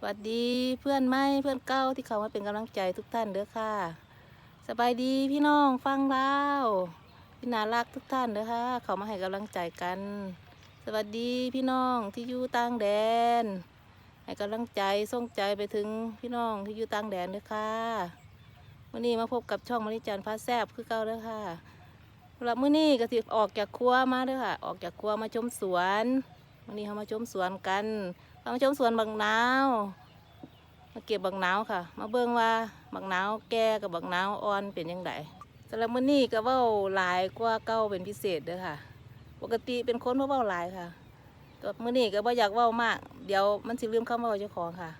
สวัสดีเพื่อนไม่เพื่อนเก้าที่เขามาเป็นกำลังใจทุกท่านเด้อค่ะ สบายดีพี่น้องฟังเล่าพี่นารักทุกท่านเด้อค่ะ เขามาให้กำลังใจกัน สวัสดีพี่น้องที่อยู่ต่างแดน ให้กำลังใจส่งใจไปถึงพี่น้องที่อยู่ต่างแดนเด้อค่ะวันนี้มาพบกับช่องมณิจันทร์ฟ้าแซบคือเก่าเด้อค่ะสำหรับมื้อนี้ก็สิออกจากครัวมาเด้อค่ะ ออกจากครัวมาชมสวนวันนี้เขามาชมสวนกัน เขามาชมสวนบักนาวมาเก็บบักนาวค่ะ มาเบิ่งว่าบักนาวแก่กับบักนาวอ่อนเป็นยังไงสำหรับมื้อนี้ก็เว้าหลายกว่าเก่าเป็นพิเศษเด้อค่ะ ปกติเป็นคนบ่เว้าหลายค่ะก็มื้อนี้ก็บ่อยากเว้ามาก เดี๋ยวมันสิลืมคำเว้าเจ้าของค่ะ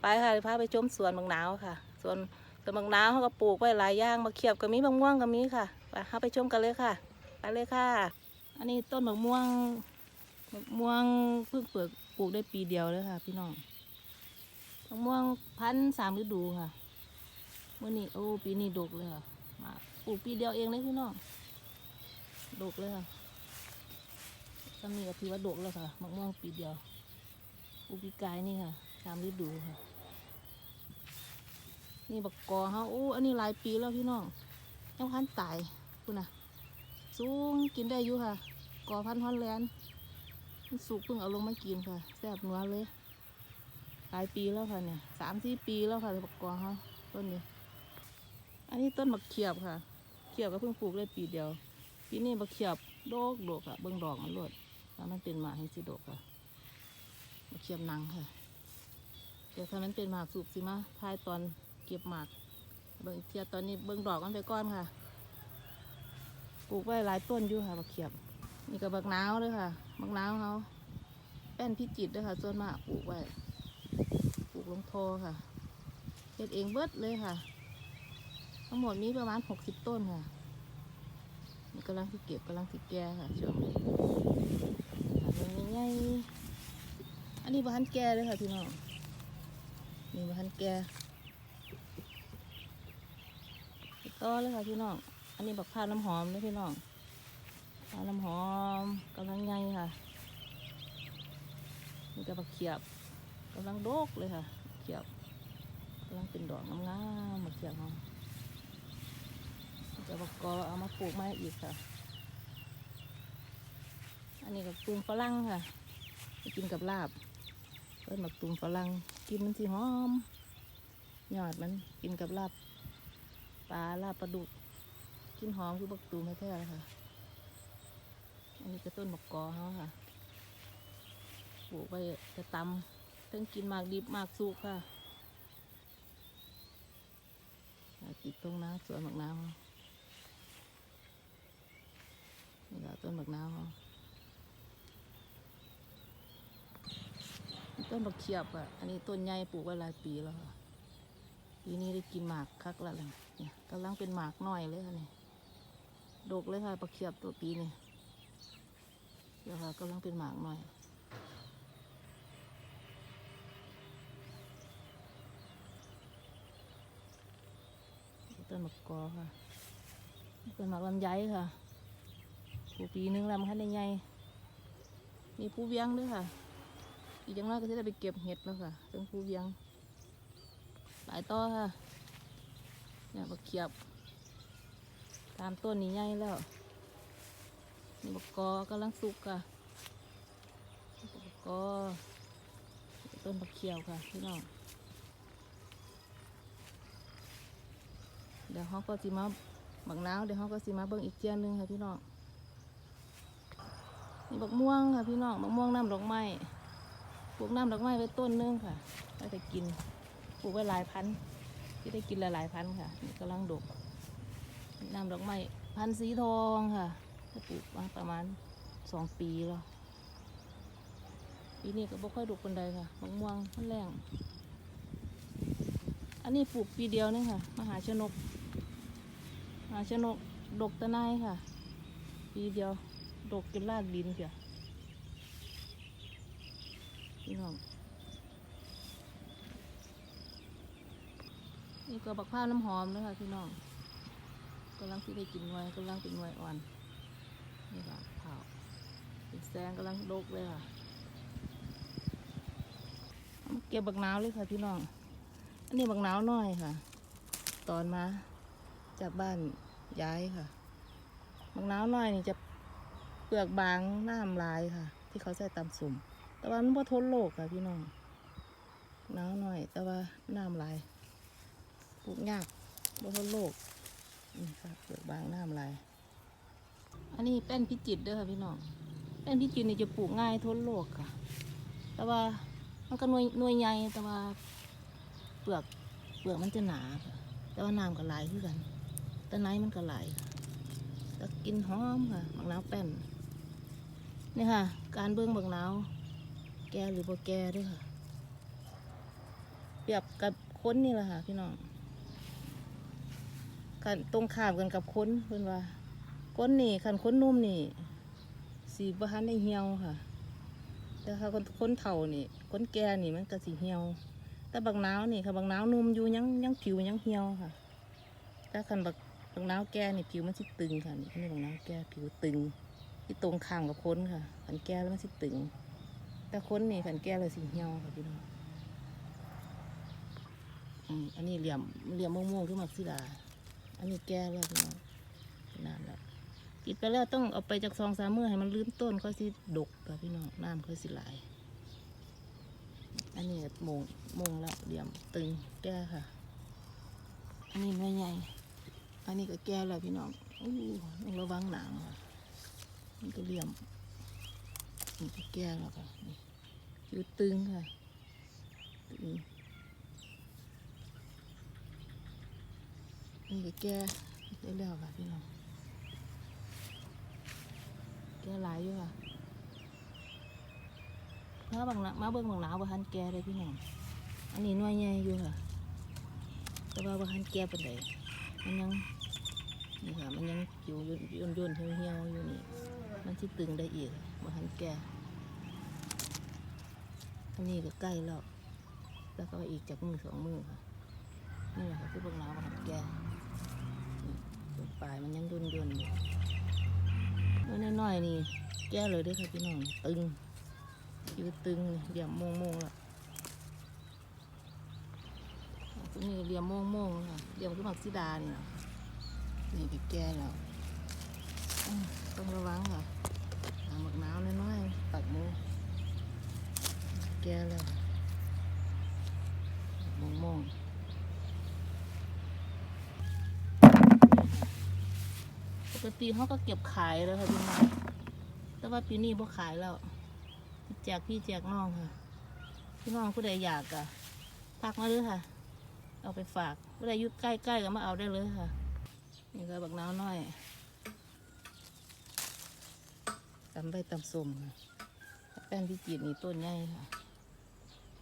ไปค่ะพาไปชมสวนบักนาวค่ะ สวนสวนบักนาวเขาก็ปลูกไว้หลายอย่างมะเขียบก็มีมะม่วงก็มีค่ะไปเฮาไปชมกันเลยค่ะ ไปเลยค่ะ อันนี้ต้นมะม่วงมะม่วงเพิ่งเปิด ปลูกได้ปีเดียวเลยค่ะ พี่น้องมะม่วงพันสามฤดูค่ะเมื่อนี้โอ้ปีนี้ดกเลยค่ะมาปลูกปีเดียวเองเลยพี่น้องดกเลยค่ะตำนี้ก็ถือว่าดกแล้วค่ะมะม่วงปีเดียวปลูกปีกายนี่ค่ะสามฤดูค่ะ นี่บักกอเขาโอ้อันนี้หลายปีแล้วพี่น้องยังพันตายคุณน่ะสูงกินได้อยู่ค่ะ กอพันธุ์ฮอลแลนด์มัน สุกเพิ่งเอาลงมากินค่ะแซ่บนัวเลยหลายปีแล้วค่ะเนี่ยสามสี่ปีแล้วค่ะบักกวางเขาต้นนี้ อันนี้ต้นบักเขียบค่ะ เขียบก็เพิ่งปลูกได้ปีเดียว ปีนี้บักเขียบโดกโดกค่ะ เบิ่งดอกมันรวดแล้วมันเป็นหมาให้สิโดกค่ะบักเขียบนังค่ะ เดี๋ยวถ้ามันเป็นหมากสุกสิมาทายตอนเก็บหมาก เบิ่งเทียตอนนี้เบิ่งดอกมันไปก้อนค่ะ ปลูกไว้หลายต้นอยู่ค่ะบักเขียบ นี่ก็บักนาวเลยค่ะ บักนาวเขาแป้นพิจิตรด้วยค่ะ ส่วนมากปลูกไว้ปลูกลงโทค่ะเฮ็ดเองเบิดเลยค่ะ ทั้งหมดมีประมาณหกสิบต้นค่ะนี่กำลังที่เก็บกำลังที่แก่ค่ะช่วงนี้ค่ะมันใหญ่ๆอันนี้บ้านแก่เลยค่ะพี่น้องนี่บ้านแก่ต่อเลยค่ะพี่น้องอันนี้บักพ้าน้ำหอมเลยพี่น้อง น้ำหอมกำลังใหญ่ค่ะนี่ก็บักเขียบกำลังโดกเลยค่ะเขียบกำลังเป็นดอกงามๆบักเขียบหอมนี่ก็บักกอเอามาปลูกไม้อีกค่ะ อันนี้ก็ตูมฝรั่งค่ะไปกินกับลาบเพิ่นบักตูมฝรั่งกินมันสิหอมยอดมันกินกับลาบปลาลาบปลาดุก กินหอมคือบักตูมแท้ๆเลยค่ะ อันนี้ก็ต้นมะกอเขาค่ะ ปลูกไปจะตำทั้งกินหมากดิบหมากสุกค่ะติดตรงน้าสวนหมากน้ำนี่ก็ต้นหมากน้ำเขาต้นบักเขียบอะ อันนี้ต้นใหญ่ปลูกไว้หลายปีแล้วค่ะ ปีนี้ได้กินหมากคักแล้วล่ะเนี่ยกำลังเป็นหมากน้อยเลยค่ะนี่ดกเลยค่ะบักเขียบตัวปีนี้ เดี๋ยวค่ะกำลังเป็นหมากหน่อย ต้นมะกอค่ะต้นหมากลำไยค่ะปลูกปีนึงแล้วมันคันใหญ่มีผู้เวียงด้วยค่ะ อีกอย่างน้อยก็จะได้ไปเก็บเห็ดแล้วค่ะต้นผู้เวียง หลายต้อค่ะเนี่ยบักเขียบ ตามต้นนี้ใหญ่แล้ว บกกอกำลังสุกค่ะบกกอต้นบักเขียวค่ะพี่น้องเดี๋ยวเขาก็สิมาบักน้าวเดี๋ยวเขาก็สิมาเบิ่งอีกเจียนหนึ่งค่ะพี่น้องนี่บักม่วงค่ะพี่น้องบักม่วงน้ำดอกไม้ปลูกน้ำดอกไม้ไว้ต้นหนึงค่ะไว้จะกินปลูกไว้หลายพันธุ์ที่ได้กินหลายพันธุ์ค่ะนี่กำลังดกน้ำดอกไม้พันธุ์สีทองค่ะ ปลูกมาประมาณสองปีแล้วปีนี้ก็บ่ค่อยดกคนใดค่ะมะม่วงมันแรงอันนี้ปลูกปีเดียวนี่ค่ะ มหาชนก มหาชนกดกตะไนค่ะ ปีเดียวดกจนลากดินเสียพี่น้องนี่ก็บักพร้าน้ำหอมนะคะพี่น้องกำลังที่ได้กินไว้กำลังเป็นไว้อ่อน แซงกำลังดกเลยค่ะเก็บบักนาวเลยค่ะพี่น้อง อันนี้บักนาวน้อยค่ะ ตอนมาจากบ้านย้ายค่ะบักนาวน้อยนี่จะเปลือกบางน้ำลายค่ะ ที่เขาใส่ตำสุ่ม แต่ว่ามันบ่ทนโลกค่ะพี่น้องบักนาวน้อย แต่ว่าน้ำลายปลูกยากบ่ทนโลกนี่ค่ะเปลือกบางน้ำลาย อันนี้แป้นพิจิตรเด้อค่ะพี่น้อง แป้นพิจิตรนี่ยจะปลูกง่ายทนโลกค่ะ แต่ว่ามันก็หน่วยหน่วยใหญ่แต่ว่าเปลือกเปลือกมันจะหนา แต่ว่าน้ำก็ไหลายคือกัน แต่ไหนมันก็ไหลแต่กินหอมค่ะบักนาวแป้นนี่ค่ะ การเบิ้งบักนาวแกหรือบ่แกด้วยค่ะ เปรียบกับค้นนี่แหละค่ะ พี่น้องกันตรงข้ามกันกับค้นเพิ่อนว่าค้นนี่คันค้นนุ่มนี่ สีบ่ทันได้เหี่ยวค่ะ แต่ถ้าคนคนเฒ่านี่คนแก่นี่มันก็สิเหี่ยว แต่บางน้าวนี่ค่ะบางน้าวนุ่มอยู่ยังยังผิวยังเหี่ยวค่ะแต่คันบักบางน้าวแก่นี่ผิวมันสิตึงค่ะนี่นี่บางน้าวแก่ผิวตึง ที่ตรงข้ามกับคนค่ะคันแก่แล้วมันสิตึง แต่คนนี่คันแก่แล้วสิเหี่ยวค่ะพี่น้องอันนี้เหลี่ยมเหลี่ยมม่วงๆขึ้นมาสิดาอันนี้แก่แล้วพี่น้องนา กินไปแล้วต้องเอาไปจากซองสามมือให้มันลืมต้นค่อยสิดกค่ะพี่น้องน้ำค่อยสิไหลายอันนี้โมงโมงแล้วเหลี่ยมตึงแก้ค่ะ อันนี้ไม่ใหญ่ อันนี้ก็แก้แล้วพี่น้องอู้ต้องระวังหนังค่ะนี่ก็เหลี่ยมนี่ก็แก้แล้วค่ะนี่ตึงค่ะตึงนี่ก็แก้ได้แล้วค่ะพี่น้อง แกหลายอยู่ค่ะมาบางมาเบิ่งบางหนาวบ่ทันแกเลยพี่น้อง อันนี้น่วยใหญ่อยู่ค่ะ แต่ว่าบ่ทันแก่ปานใดมันยังนี่ค่ะ มันยังอยู่ย่นย่นเหี่ยวเหี่ยวอยู่นี่ มันสิตึงได้อีกบ่ทันแกอันนี้ก็ใกล้แล้ว แล้วก็อีกจากมือสองมือค่ะ นี่แหละค่ะคือบางหนาวบ่ทันแกปลายมันยังย่นย่นอยู่ มื่อน้อยๆนี่แก่เลยด้อค่ะพี่น้องตึงอยู่ตึงเหลี่ยมโมงโมงละตรงนี้เหลี่ยมโมงโมงค่ะเหลี่ยมขึ้นมาซิดานี่นะนี่ก็แก่แล้วต้องระวังค่ะหาหมกนาวน้อยๆปักมือแก่แล้วโมงโมง ปกติเขาก็เก็บขายแล้วค่ะพี่น้องแต่ว่าปีนี้บ่ขายแล้วแจกพี่แจกน้องค่ะ พี่น้องผู้ใดอยากอะพักมาเลยค่ะ เอาไปฝากผู้ใดอยุดใกล้ๆก็มาเอาได้เลยค่ะ นี่ก็บักนาวน้อยตำใบตำส้มค่ะแป้งพิจิตรนี่ต้นใหญ่ค่ะ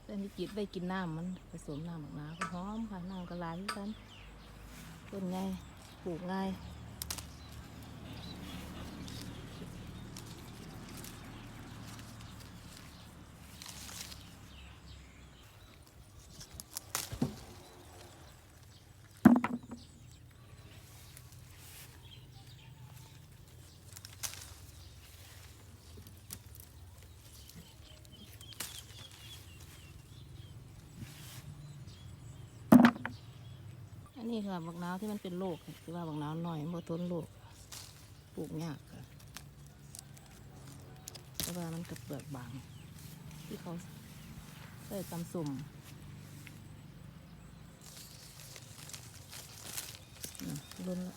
แป้งพิจิตรได้กินน้ำมันผสมน้ำบักนาวก็หอมค่ะน้ำก็หลาที่กันต้นใหญ่ปลูกง่าย นนี้ค่ะบักนาวที่มันเป็นโรคคือว่าบักนาวหน่อยมันบ่ทนโรคปลูกยากค่ะแต่ว่ามันกับเปลือกบาง ที่เขาใส่ตำสุ่มน่ะล้นละ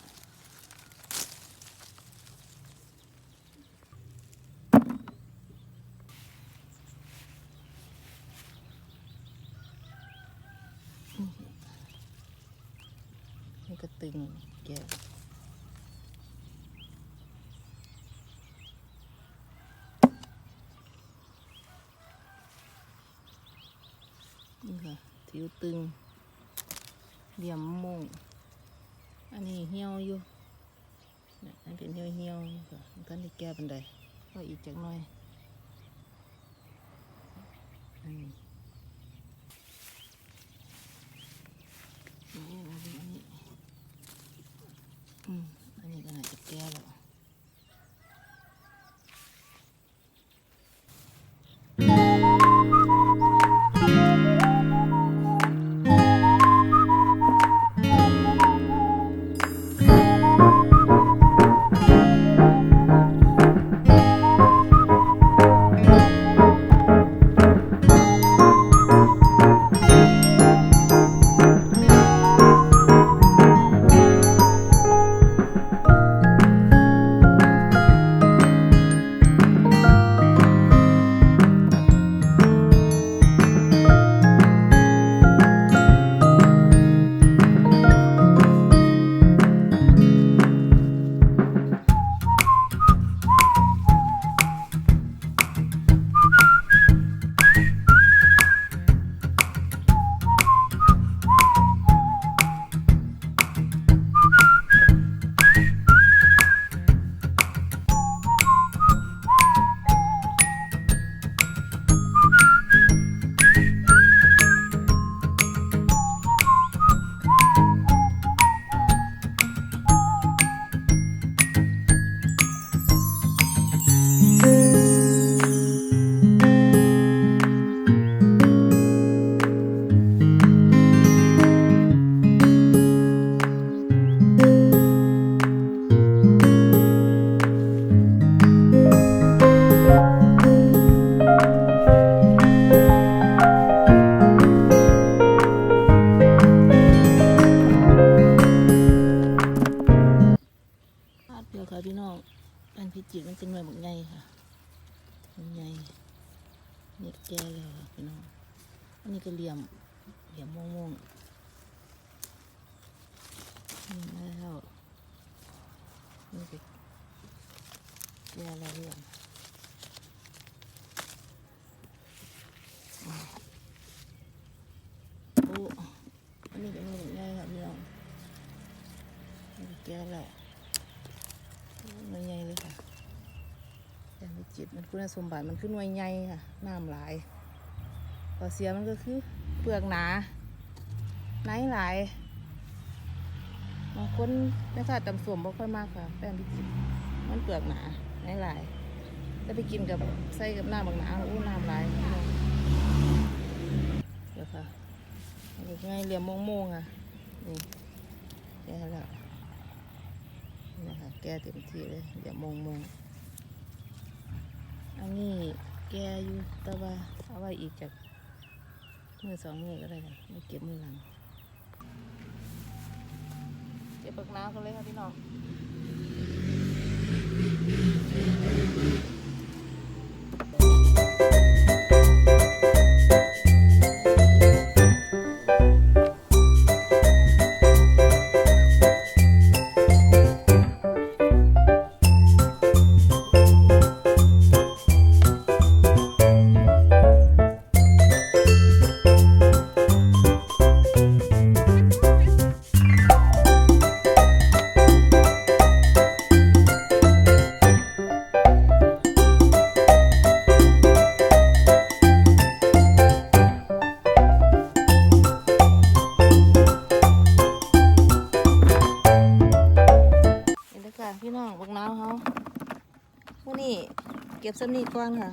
นี่ก็ ตึงแก่นี่ค่ะผิวตึงเหลี่ยมโมงอันนี้เหี่ยวอยู่นี่อันเป็นเหี่ยวเหี่ยวๆอยู่ค่ะมันก็ได้แก้ปันไดก็อีกจักหน่อยอันนี้อันนี้อันนี้อันนี้ อื มันใหญ่นี่แก่แล้วค่ะพี่น้องอันนี้ก็เหลี่ยมเหลี่ยมม่วงๆนี่มาแล้วนี่ก็แก่แล้วเหลี่ยมโอ้อันนี้ก็มีง่ายครับพี่น้องนี่แก้แล้ว มันใหญ่เลยค่ะแต่ไม่จิตมันคุณสมบัติมันคือหน่วยใหญ่ค่ะน้ำหลายพอเสียมันก็คือเปลือกหนาไหนหลายบางคนไม่ทราบตำส่วมบ่ค่อยมากค่ะ แป้งพิจิตรมันเปลือกหนาไหนหลายจะไปกินกับใส่กับน้ำบางหนาอู้น้ำหลายเดี๋ยวค่ะอันนี้ไงเหลี่ยมโมงๆอะนี่แก้แล้ว นะคะแก้เต็มที่เลยอย่ามโมงอันนี้แก้อยู่แต่ว่าเอาไว้อีกจากมือสองมือก็ได้ไม่เก็บมือหลังเก็บปักน้ำกันเลยค่ะพี่น้อง ก็บสำนีก่อนค่ะ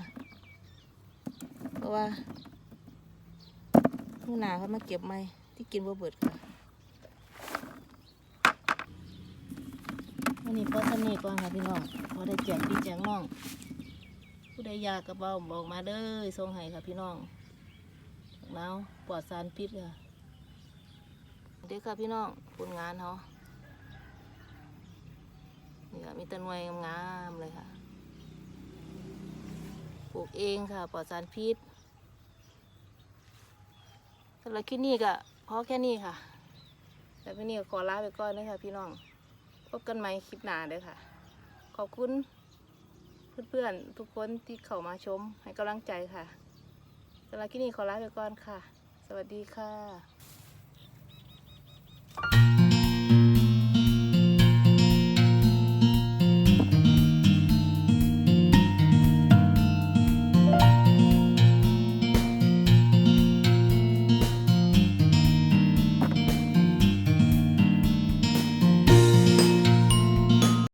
เพราะว่ามื่อหนาเขามาเก็บไหมที่กินบ่เบิดค่ะวันนี้พอสำนีก่อนค่ะพี่น้องพอได้แจกพี่แจกน้อง ผู้ใดอยากกระเป๋าบอกมาเด้อส่งให้ค่ะพี่น้องบักน้ำปลอดสารพิษค่ะเด็กค่ะพี่น้องผลงานเขานี่ค่ะมีต้นวยงามๆเลยค่ะ ปลูกเองค่ะปลอดสารพิษสำหรับคลิปนี้ก็พอแค่นี้ค่ะ แต่วันนี้ก็ขอลาไปก่อนนะคะพี่น้อง พบกันใหม่คลิปหน้าเด้อค่ะ ขอบคุณเพื่อนๆทุกคนที่เข้ามาชมให้กำลังใจค่ะสำหรับคลิปนี้ขอลาไปก่อนค่ะ สวัสดีค่ะ